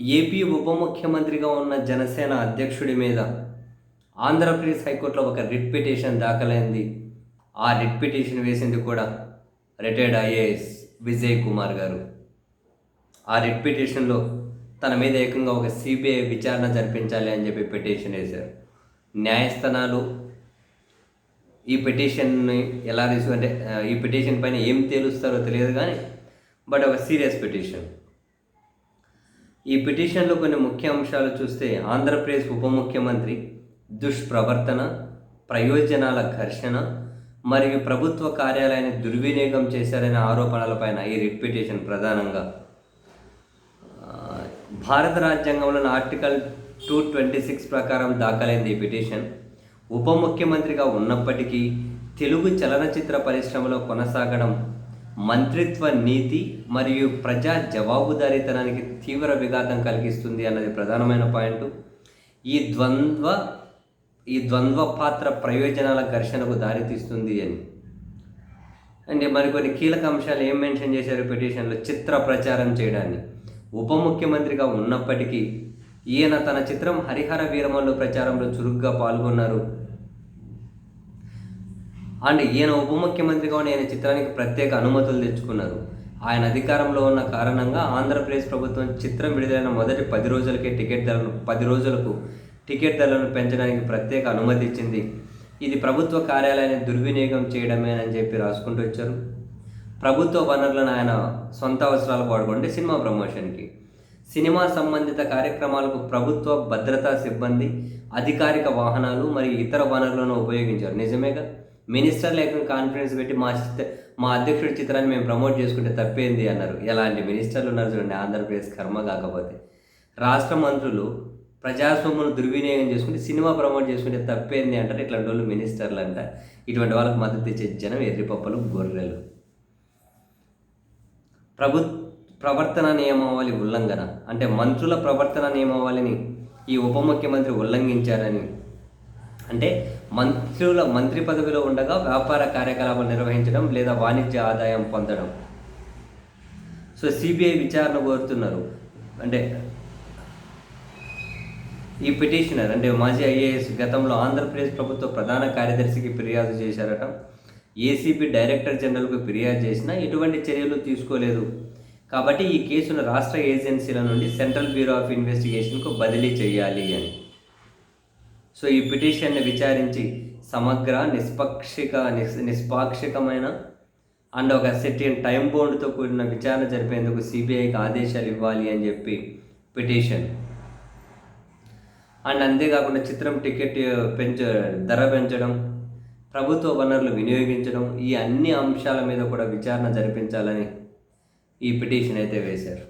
AP ఉప ముఖ్యమంత్రిగా ఉన్న జనసేన అధ్యక్షుడి మీద ఆంధ్రప్రదేశ్ హైకోర్టులో ఒక రిట్ పిటిషన్ దాఖలైంది. ఆ రిట్ పిటిషన్ వేసింది కూడా రిటైర్డ్ ఐఏఎస్ విజయ్ కుమార్ గారు. ఆ రిట్ పిటిషన్లో తన మీద ఏకంగా ఒక సిబిఐ విచారణ జరిపించాలి అని చెప్పి పిటిషన్ వేశారు. న్యాయస్థానాలు ఈ పిటిషన్ని ఎలా తీసుకుంటే ఈ పిటిషన్ పైన ఏం తేలుస్తారో తెలియదు కానీ బట్ ఒక సీరియస్ పిటిషన్. ఈ పిటిషన్లో కొన్ని ముఖ్య అంశాలు చూస్తే ఆంధ్రప్రదేశ్ ఉప ముఖ్యమంత్రి దుష్ప్రవర్తన ప్రయోజనాల ఘర్షణ మరియు ప్రభుత్వ కార్యాలయాన్ని దుర్వినియోగం చేశారనే ఆరోపణలపైన ఈ రిట్ పిటిషన్ ప్రధానంగా. భారత రాజ్యాంగంలోని ఆర్టికల్ టూ ట్వంటీ సిక్స్ ప్రకారం దాఖలైంది ఈ పిటిషన్. ఉప ముఖ్యమంత్రిగా ఉన్నప్పటికీ తెలుగు చలనచిత్ర పరిశ్రమలో కొనసాగడం మంత్రిత్వ నీతి మరియు ప్రజా జవాబుదారీతనానికి తీవ్ర విఘాతం కలిగిస్తుంది అన్నది ప్రధానమైన పాయింట్. ఈ ద్వంద్వ ఈ ద్వంద్వ పాత్ర ప్రయోజనాల ఘర్షణకు దారితీస్తుంది అని. అంటే మరికొన్ని కీలక అంశాలు ఏం మెన్షన్ చేశారు పిటిషన్లో? చిత్ర ప్రచారం చేయడాన్ని. ఉప ముఖ్యమంత్రిగా ఉన్నప్పటికీ ఈయన తన చిత్రం హరిహర వీరమల్లు ప్రచారంలో చురుగ్గా పాల్గొన్నారు. అండ్ ఈయన ఉప ముఖ్యమంత్రిగా ఉన్న ఈయన చిత్రానికి ప్రత్యేక అనుమతులు తెచ్చుకున్నారు. ఆయన అధికారంలో ఉన్న కారణంగా ఆంధ్రప్రదేశ్ ప్రభుత్వం చిత్రం విడుదలైన మొదటి పది రోజులకే టికెట్ ధరలను పది రోజులకు టికెట్ ధరలను పెంచడానికి ప్రత్యేక అనుమతి ఇచ్చింది. ఇది ప్రభుత్వ కార్యాలయాన్ని దుర్వినియోగం చేయడమేనని చెప్పి రాసుకుంటూ వచ్చారు. ప్రభుత్వ వనరులను ఆయన సొంత అవసరాలు వాడుకుంటే సినిమా ప్రమోషన్కి. సినిమా సంబంధిత కార్యక్రమాలకు ప్రభుత్వ భద్రతా సిబ్బంది అధికారిక వాహనాలు మరియు ఇతర వనరులను ఉపయోగించారు. నిజమేగా? మినిస్టర్ లేకుండా కాన్ఫరెన్స్ పెట్టి మా చిత్ర మా అధ్యక్షుడి చిత్రాన్ని మేము ప్రమోట్ చేసుకుంటే తప్పేంది అన్నారు. ఎలాంటి మినిస్టర్లు ఉన్నారు చూడండి ఆంధ్రప్రదేశ్ కర్మ కాకపోతే. రాష్ట్ర మంత్రులు ప్రజాస్వామ్యం దుర్వినియోగం చేసుకుంటే సినిమా ప్రమోట్ చేసుకుంటే తప్పేంది అంటారు. ఇట్లాంటి వాళ్ళు మినిస్టర్లు అంట ఇటువంటి వాళ్ళకి మద్దతు ఇచ్చే జనం ఎర్రిపప్పలు గొర్రెలు. ప్రభు ప్రవర్తన నియమావళి ఉల్లంఘన. అంటే మంత్రుల ప్రవర్తన నియమావళిని ఈ ఉప ముఖ్యమంత్రి ఉల్లంఘించారని అంటే మంత్రుల మంత్రి పదవిలో ఉండగా వ్యాపార కార్యకలాపాలు నిర్వహించడం లేదా వాణిజ్య ఆదాయం పొందడం. సో సిబిఐ విచారణ కోరుతున్నారు. అంటే ఈ పిటిషనర్ అంటే మాజీ ఐఏఎస్ గతంలో ఆంధ్రప్రదేశ్ ప్రభుత్వ ప్రధాన కార్యదర్శికి ఫిర్యాదు చేశారట. ఏసీబీ డైరెక్టర్ జనరల్కు ఫిర్యాదు చేసినా ఎటువంటి చర్యలు తీసుకోలేదు. కాబట్టి ఈ కేసును రాష్ట్ర ఏజెన్సీల నుండి సెంట్రల్ బ్యూరో ఆఫ్ ఇన్వెస్టిగేషన్కు బదిలీ చేయాలి అని. సో ఈ పిటిషన్ని విచారించి సమగ్ర నిష్పక్షిక నిస్ నిష్పాక్షికమైన అండ్ ఒక సెట్టిన్ టైం బౌండ్తో కూడిన విచారణ జరిపేందుకు సిబిఐకి ఆదేశాలు ఇవ్వాలి అని చెప్పి పిటిషన్. అండ్ అంతేకాకుండా చిత్రం టికెట్ పెంచ ధర పెంచడం ప్రభుత్వ వనరులు వినియోగించడం ఈ అన్ని అంశాల మీద కూడా విచారణ జరిపించాలని ఈ పిటిషన్ అయితే వేశారు.